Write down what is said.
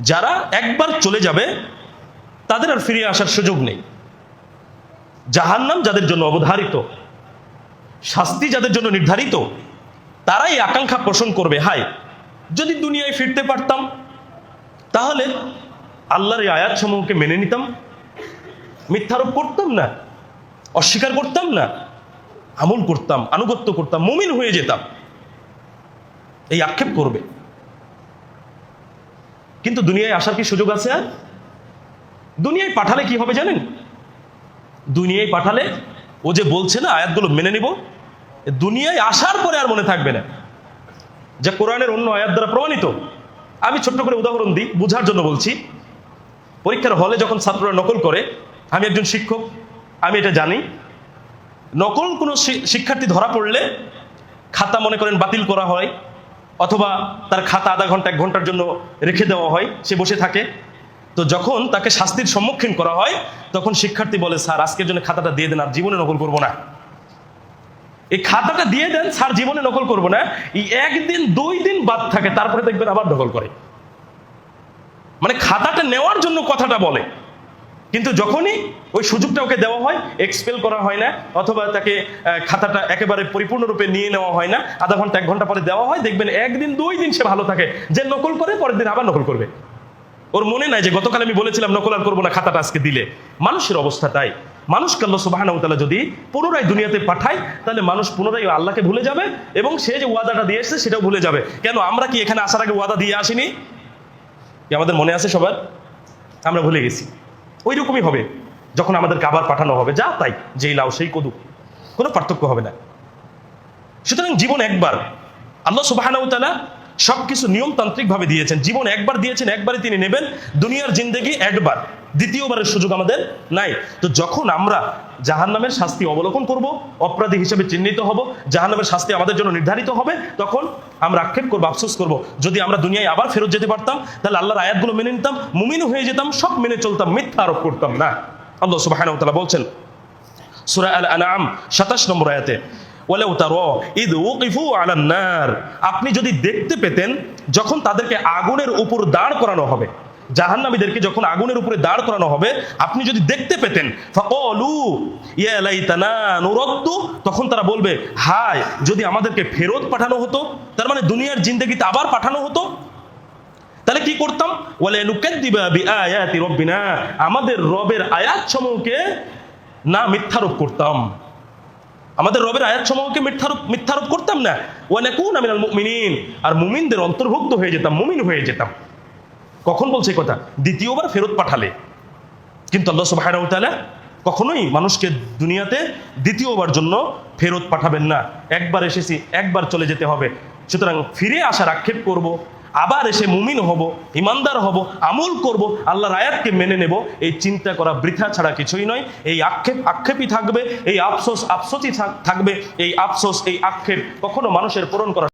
যারা একবার চলে যাবে, তাদের আর ফিরে আসার সুযোগ নেই। জাহান্নাম যাদের জন্য অবধারিত, শাস্তি যাদের জন্য নির্ধারিত, তারাই আকাঙ্ক্ষা পোষণ করবে। হায়, যদি দুনিয়ায় ফিরতে পারতাম, তাহলে আল্লাহর এই আয়াত সমূহকে মেনে নিতাম। মিথ্যারোপ করতাম না, অস্বীকার করতাম না, আমল করতাম, আনুগত্য করতাম, মুমিন হয়ে যেতাম। এই আক্ষেপ করবে। কিন্তু দুনিয়ায় আসার কি সুযোগ আছে আর? দুনিয়ায় পাঠালে কি হবে জানেন? দুনিয়ায় পাঠালে, ও যে বলছে না, আয়াতগুলো মেনে নিব। দুনিয়ায় আসার পরে আর মনে থাকবে না। যা কোরআনের অন্য আয়াত দ্বারা প্রমাণিত। আমি ছোট্ট করে উদাহরণ দিই, বোঝার জন্য বলছি। পরীক্ষার হলে যখন ছাত্ররা নকল করে, আমি একজন শিক্ষক, আমি এটা জানি। নকল কোনো শিক্ষার্থী ধরা পড়লে খাতা মনে করেন বাতিল করা হয়। অথবা তার খাতা আধা ঘণ্টা, এক ঘণ্টার জন্য রেখে দেওয়া হয়, সে বসে থাকে। তো যখন তাকে শাস্তির সম্মুখীন করা হয়, তখন শিক্ষার্থী বলে, স্যার, আজকের জন্য খাতাটা দিয়ে দেন, আর জীবনে নকল করব না। এই খাতাটা দিয়ে দেন, স্যার, জীবনে নকল করব না। এই একদিন, দুই দিন বাদ থাকে, তারপরে দেখবেন আবার নকল করে। মানে খাতাটা নেওয়ার জন্য কথাটা বলে। কিন্তু যখনই ওই সুযোগটা ওকে দেওয়া হয় এক্সপেল করা হয় না, অথবা তাকে খাতাটা একেবারে পরিপূর্ণরূপে নিয়ে নেওয়া হয় না, আধা ঘণ্টা, এক ঘণ্টা পরে দেওয়া হয়, দেখবেন একদিন, দুই দিন সে ভালো থাকে। যে নকল করে, পরের দিন আবার নকল করবে। ওর মনে নাই যে গতকাল আমি বলেছিলাম, নকল আর করব না, খাতাটা আজকে দিলে। মানুষের অবস্থা তাই। মানুষকে আল্লাহ সুবাহ যদি পুনরায় দুনিয়াতে পাঠায়, তাহলে মানুষ পুনরায় আল্লাহকে ভুলে যাবে, এবং সে যে ওয়াদাটা দিয়ে এসেছে, সেটাও ভুলে যাবে। কেন, আমরা কি এখানে আসার আগে ওয়াদা দিয়ে আসিনি? আমাদের মনে আছে সবার? আমরা ভুলে গেছি। ওই রকমই হবে, যখন আমাদেরকে আবার পাঠানো হবে, যা তাই, যেই লাও সেই কদু কোনো পার্থক্য হবে না। সুতরাং জীবন একবার, আল্লাহ সুবাহানাউতালা সব কিছু নিয়মতান্ত্রিকভাবে দিয়েছেন। জীবন একবার দিয়েছেন, একবারই তিনি নেবেন। দুনিয়ার জিন্দেগি একবার। দ্বিতীয়বারের সুযোগ আমাদের নাই। তো যখন আমরা জাহান্নামের শাস্তি অবলোকন করব, অপরাধী হিসেবে চিহ্নিত হব, জাহান্নামের শাস্তি আমাদের জন্য নির্ধারিত হবে, তখন আমরা আক্ষেপ করব, আফসোস করব। যদি আমরা দুনিয়ায় আবার ফেরত যেতে পারতাম, তাহলে আল্লাহর আয়াতগুলো মেনে নিতাম, মুমিন হয়ে যেতাম, সব মেনে চলতাম, মিথ্যা আরোপ করতাম না। আল্লাহ সুবাহানাউতালা বলছেন, সূরা আল আনআম 27 নম্বর আয়াতে ওয়ালাউ তারা ইদ উকিফু আলান নার। আপনি যদি দেখতে পেতেন যখন তাদেরকে আগুনের উপর দাঁড় করানো হবে, জাহান্নামীদেরকে যখন আগুনের উপরে দাঁড় করানো হবে, আপনি যদি দেখতে পেতেন তখন তারা বলবে, হায়, যদি আমাদেরকে ফেরত পাঠানো হতো, তার মানে দুনিয়ার জিন্দেগিতে আবার পাঠানো হতো। তাহলে কি করতাম? আমাদের রবের আয়াত সমূহকে না মিথ্যারোপ করতাম। আমাদের রবের আয়াত সমূহকে মিথ্যারোপ মিথ্যারোপ করতাম না। ওয়ানাকুনা মিনাল মুমিনিন। আর মুমিনদের অন্তর্ভুক্ত হয়ে যেতাম, মুমিন হয়ে যেতাম। কখন বলছে কথা? দ্বিতীয়বার ফেরত পাঠালে। কিন্তু আল্লাহ সুবহানাহু তাআলা কখনোই মানুষকে দুনিয়াতে দ্বিতীয়বার জন্য ফেরত পাঠাবেন না। একবার এসেছি, একবার চলে যেতে হবে। সুতরাং ফিরে আসার আক্ষেপ করব। আবার এসে মুমিন হব, ইমানদার হব, আমল করব, আল্লাহর আয়াতকে মেনে নেব, এই চিন্তা করা বৃথা ছাড়া কিছুই নয়। এই আক্ষেপ, আক্ষেপই থাকবে, এই আফসোস, আফসোসই থাক- থাকবে, এই আফসোস, এই আক্ষেপ কখনো মানুষের পূরণ করা